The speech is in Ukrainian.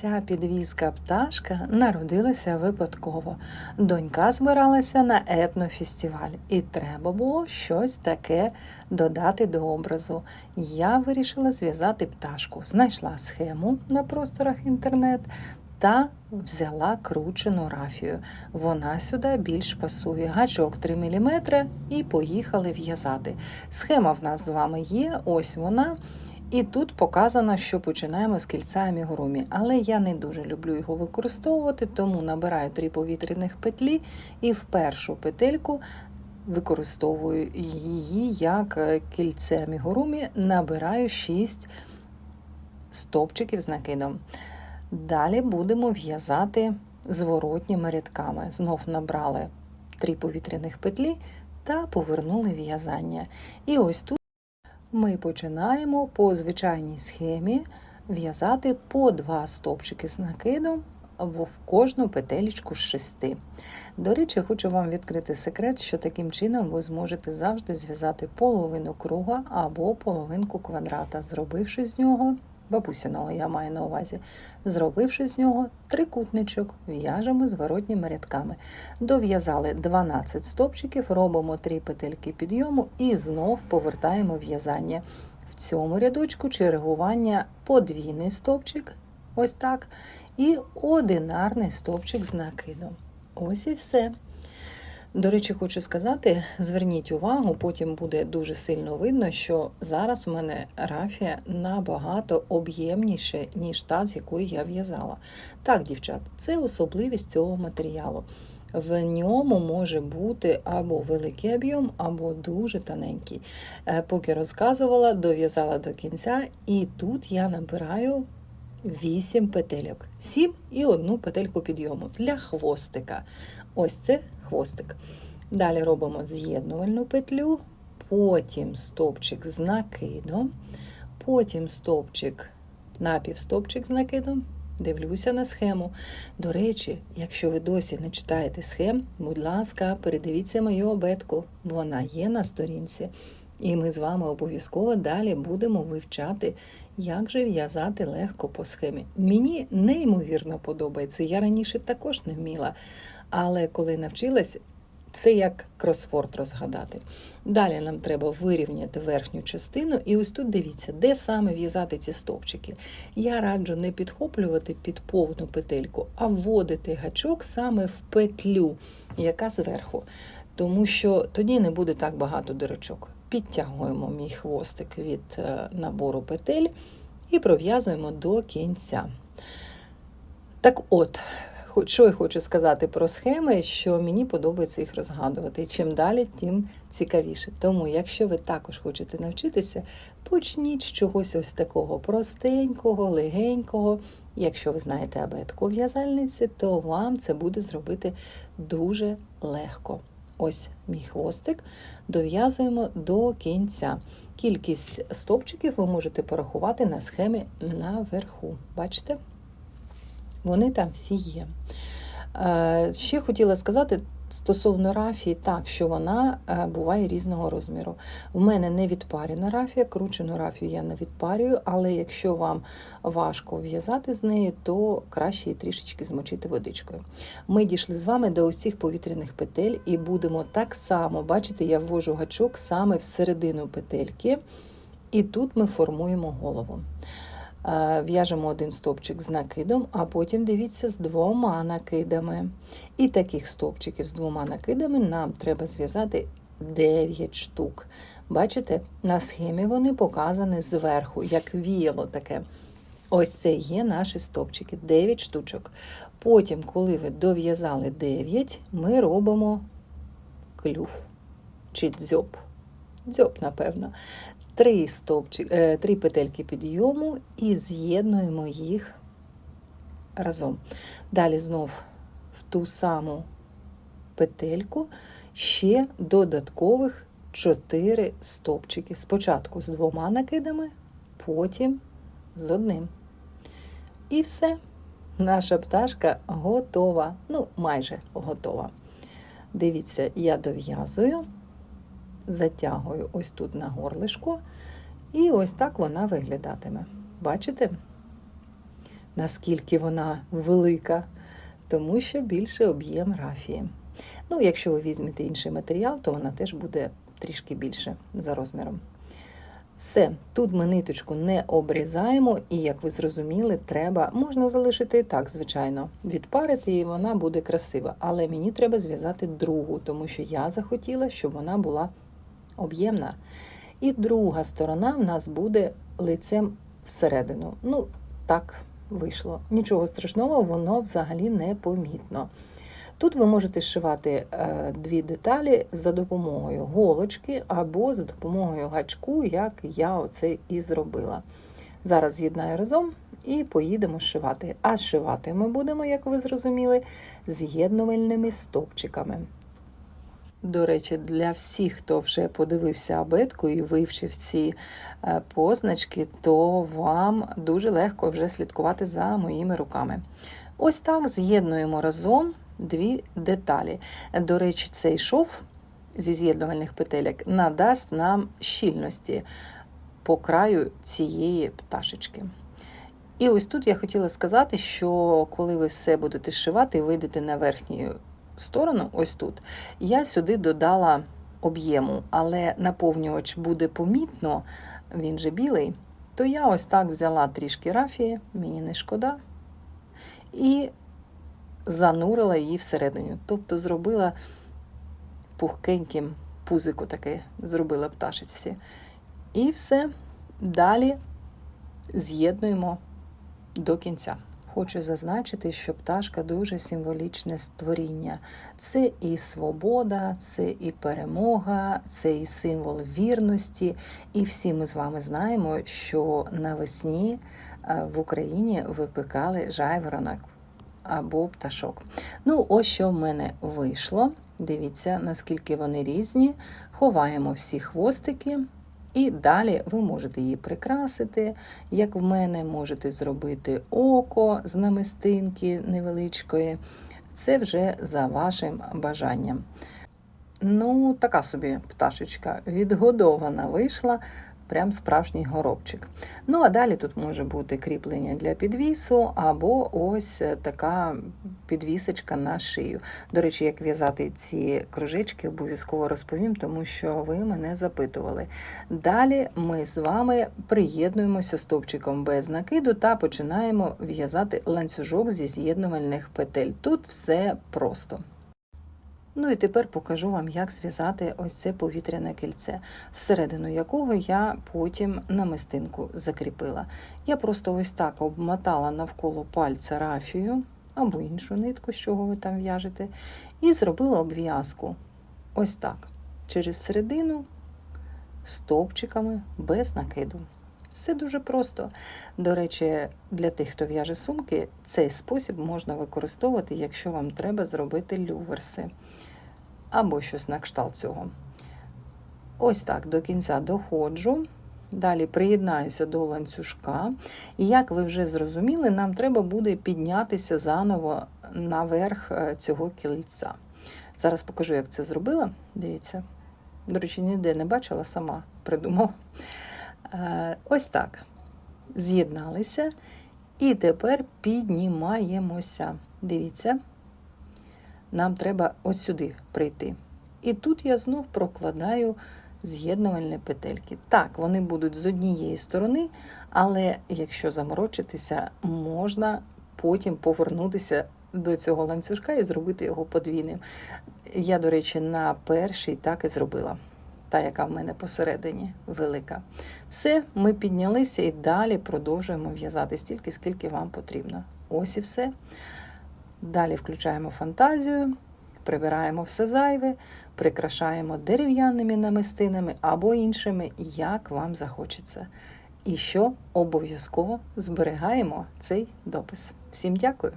Ця підвізка пташка народилася випадково. Донька збиралася на етнофестиваль, і треба було щось таке додати до образу. Я вирішила зв'язати пташку, знайшла схему на просторах інтернет та взяла кручену рафію. Вона сюди більш пасує. Гачок 3 мм і поїхали в'язати. Схема в нас з вами є, ось вона. І тут показано, що починаємо з кільця амігурумі, але я не дуже люблю його використовувати, тому набираю три повітряних петлі і в першу петельку використовую її як е, кільце амігурумі, набираю 6 стовпчиків з накидом. Далі будемо в'язати зворотніми рядками. Знов набрали три повітряних петлі та повернули в'язання. І ось тут ми починаємо по звичайній схемі в'язати по два стовпчики з накидом в кожну петелечку з шести. До речі, хочу вам відкрити секрет, що таким чином ви зможете завжди зв'язати половину круга або половинку квадрата, зробивши з нього бабусиного, я маю на увазі, зробивши з нього трикутничок, в'яжемо зворотніми рядками. Дов'язали 12 стопчиків, робимо 3 петельки підйому і знов повертаємо в'язання. В цьому рядочку чергування подвійний стовпчик, ось так, і одинарний стовпчик з накидом. Ось і все. До речі, хочу сказати, зверніть увагу, потім буде дуже сильно видно, що зараз у мене рафія набагато об'ємніше, ніж та, з якої я в'язала. Так, дівчат, це особливість цього матеріалу. В ньому може бути або великий об'єм, або дуже тоненький. Е, Поки розказувала, дов'язала до кінця, і тут я набираю 8 петельок, 7 і одну петельку підйому для хвостика. Ось це хвостик. Далі робимо з'єднувальну петлю, потім стовпчик з накидом, потім стовпчик, напівстовпчик з накидом. Дивлюся на схему. До речі, якщо ви досі не читаєте схем, будь ласка, передивіться мою обетку. Вона є на сторінці. І ми з вами обов'язково далі будемо вивчати, як же в'язати легко по схемі. Мені неймовірно подобається. Я раніше також не вміла, але коли навчилась, це як кросворд розгадати. Далі нам треба вирівняти верхню частину, і ось тут дивіться, де саме в'язати ці стовпчики. Я раджу не підхоплювати під повну петельку, а вводити гачок саме в петлю, яка зверху. Тому що тоді не буде так багато дирочок. Підтягуємо мій хвостик від е, набору петель і пров'язуємо до кінця. Так от, що я хочу сказати про схеми, що мені подобається їх розгадувати. І чим далі, тим цікавіше. Тому, якщо ви також хочете навчитися, почніть з чогось ось такого простенького, легенького. Якщо ви знаєте абетку в'язальниці, то вам це буде зробити дуже легко. Ось мій хвостик, дов'язуємо до кінця. Кількість стовпчиків ви можете порахувати на схемі наверху. Бачите? Вони там всі є. Е, Ще хотіла сказати стосовно рафії, так, що вона е, буває різного розміру. В мене не відпарена рафія, кручену рафію я не відпарюю, але якщо вам важко в'язати з нею, то краще її трішечки змочити водичкою. Ми дійшли з вами до усіх повітряних петель і будемо так само, бачите, я ввожу гачок саме в середину петельки, і тут ми формуємо голову. Е, В'яжемо один стовпчик з накидом, а потім дивіться з двома накидами. І таких стовпчиків з двома накидами нам треба зв'язати 9 штук. Бачите, на схемі вони показані зверху, як віяло таке. Ось це є наші стовпчики, 9 штучок. Потім, коли ви дов'язали 9, ми робимо клюв чи дзьоб. Дзьоб, напевно. Три, стовпчик, е, три петельки підйому і з'єднуємо їх разом. Далі знов в ту саму петельку ще додаткових 4 стовпчики. Спочатку з двома накидами, потім з одним. І все. Наша пташка готова. Ну, майже готова. Дивіться, я дов'язую затягую ось тут на горлишко, і ось так вона виглядатиме. Бачите? наскільки вона велика, тому що більше об'єм рафії. Ну, якщо ви візьмете інший матеріал, то вона теж буде трішки більше за розміром. Все, тут ми ниточку не обрізаємо, і, як ви зрозуміли, треба, можна залишити так, звичайно, відпарити, і вона буде красива. Але мені треба зв'язати другу, тому що я захотіла, щоб вона була об'ємна. І друга сторона в нас буде лицем всередину. Ну, так вийшло. Нічого страшного, воно взагалі не помітно. Тут ви можете зшивати е, дві деталі за допомогою голочки або за допомогою гачку, як я оце і зробила. Зараз з'єднаю разом і поїдемо зшивати. А зшивати ми будемо, як ви зрозуміли, з'єднувальними стовпчиками. До речі, для всіх, хто вже подивився абетку і вивчив ці е, позначки, то вам дуже легко вже слідкувати за моїми руками. Ось так з'єднуємо разом дві деталі. До речі, цей шов зі з'єднувальних петелек надасть нам щільності по краю цієї пташечки. І ось тут я хотіла сказати, що коли ви все будете зшивати і вийдете на верхню сторону, ось тут, я сюди додала об'єму, але наповнювач буде помітно, він же білий, то я ось так взяла трішки рафії, мені не шкода, і занурила її всередину. Тобто зробила пухкеньким пузику таке, зробила пташечці. І все. Далі з'єднуємо до кінця. Хочу зазначити, що пташка дуже символічне створіння. Це і свобода, це і перемога, це і символ вірності. І всі ми з вами знаємо, що навесні е, в Україні випекали жайворонок або пташок. Ну, ось що в мене вийшло. Дивіться, наскільки вони різні. Ховаємо всі хвостики. І далі ви можете її прикрасити, як в мене, можете зробити око з намистинки невеличкої. Це вже за вашим бажанням. Ну, така собі пташечка відгодована вийшла, прям справжній горобчик. Ну, а далі тут може бути кріплення для підвісу, або ось така підвісочка на шию. До речі, як в'язати ці кружечки, обов'язково розповім, тому що ви мене запитували. Далі ми з вами приєднуємося стовпчиком без накиду та починаємо в'язати ланцюжок зі з'єднувальних петель. Тут все просто. Ну і тепер покажу вам, як зв'язати ось це повітряне кільце, всередину якого я потім намистинку закріпила. Я просто ось так обмотала навколо пальця рафію або іншу нитку, з чого ви там в'яжете, і зробила обв'язку ось так, через середину стовпчиками без накиду. Все дуже просто. До речі, для тих, хто в'яже сумки, цей спосіб можна використовувати, якщо вам треба зробити люверси або щось на кшталт цього. Ось так до кінця доходжу. Далі приєднаюся до ланцюжка. І як ви вже зрозуміли, нам треба буде піднятися заново наверх е, цього кільця. Зараз покажу, як це зробила. Дивіться. До речі, ніде не бачила, сама придумала. Е, ось так. З'єдналися. І тепер піднімаємося. Дивіться, нам треба ось сюди прийти. І тут я знов прокладаю з'єднувальні петельки. Так, вони будуть з однієї сторони, але якщо заморочитися, можна потім повернутися до цього ланцюжка і зробити його подвійним. Я, до речі, на перший так і зробила. Та, яка в мене посередині велика. Все, ми піднялися і далі продовжуємо в'язати стільки, скільки вам потрібно. Ось і все. Далі включаємо фантазію, прибираємо все зайве, прикрашаємо дерев'яними намистинами або іншими, як вам захочеться. І що обов'язково зберігаємо цей допис. Всім дякую!